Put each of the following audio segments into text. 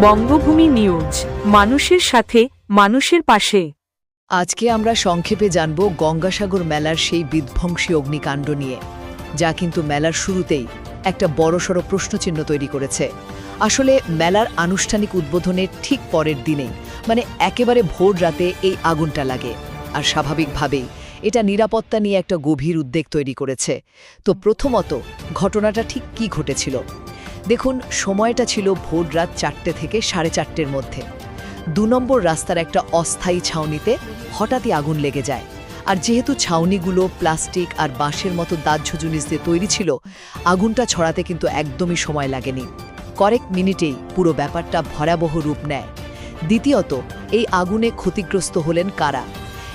বঙ্গভূমি news, মানুষের সাথে, মানুষের পাশে। আজকে আমরা সংক্ষেপে জানব গঙ্গাসাগর মেলার সেই বিধ্বংসী অগ্নিকাণ্ড নিয়ে। যা কিন্তু মেলার শুরুতেই একটা বড়সড় প্রশ্নচিহ্ন তৈরি করেছে। আসলে মেলার আনুষ্ঠানিক উদ্বোধনের ঠিক পরের দিনেই মানে একেবারে ভোর রাতে এই আগুনটা লাগে। আর স্বাভাবিকভাবেই এটা নিরাপত্তা নিয়ে একটা গভীর উদ্বেগ তৈরি করেছে। তো প্রথমত, ঘটনাটা ঠিক কি ঘটেছিল? দেখুন, সময়টা ছিল ভোর রাত চারটে থেকে সাড়ে চারটের মধ্যে। দু নম্বর রাস্তার একটা অস্থায়ী ছাউনিতে হঠাৎই আগুন লেগে যায়। আর যেহেতু ছাউনিগুলো প্লাস্টিক আর বাঁশের মতো দাহ্য জিনিস দিয়ে তৈরি ছিল, আগুনটা ছড়াতে কিন্তু একদমই সময় লাগেনি। কয়েক মিনিটেই পুরো ব্যাপারটা ভয়াবহ রূপ নেয়। দ্বিতীয়ত, এই আগুনে ক্ষতিগ্রস্ত হলেন কারা?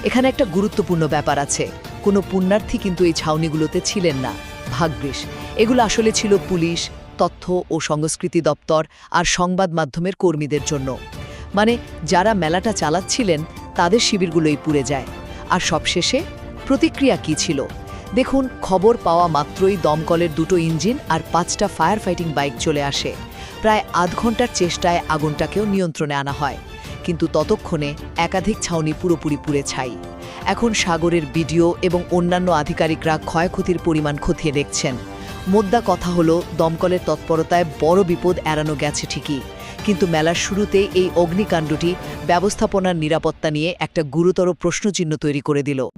এখানে একটা গুরুত্বপূর্ণ ব্যাপার আছে। কোনো পুণ্যার্থী কিন্তু এই ছাউনিগুলোতে ছিলেন না। ভাগ্যিস, এগুলো আসলে ছিল পুলিশ তথ্য ও সংস্কৃতি দপ্তর আর সংবাদ মাধ্যমের কর্মীদের জন্য। মানে যারা মেলাটা চালাচ্ছিলেন, তাদের শিবিরগুলোই পুড়ে যায়। আর সবশেষে, প্রতিক্রিয়া কি ছিল? দেখুন, খবর পাওয়া মাত্রই দমকলের দুটো ইঞ্জিন আর পাঁচটা ফায়ার ফাইটিং বাইক চলে আসে। প্রায় আধ ঘণ্টার চেষ্টায় আগুনটাকেও নিয়ন্ত্রণে আনা হয়। কিন্তু ততক্ষণে একাধিক ছাউনি পুরোপুরি পুড়ে ছাই। এখন সাগরের বিডিও এবং অন্যান্য আধিকারিকরা ক্ষয়ক্ষতির পরিমাণ খতিয়ে দেখছেন। মোদ্দা কথা হলো, দমকলের তৎপরতায় বড় বিপদ এড়ানো গেছে ঠিকই। কিন্তু মেলার শুরুতে এই অগ্নিকাণ্ডটি ব্যবস্থাপনার নিরাপত্তা নিয়ে একটা গুরুতর প্রশ্নচিহ্ন তৈরি করে দিল।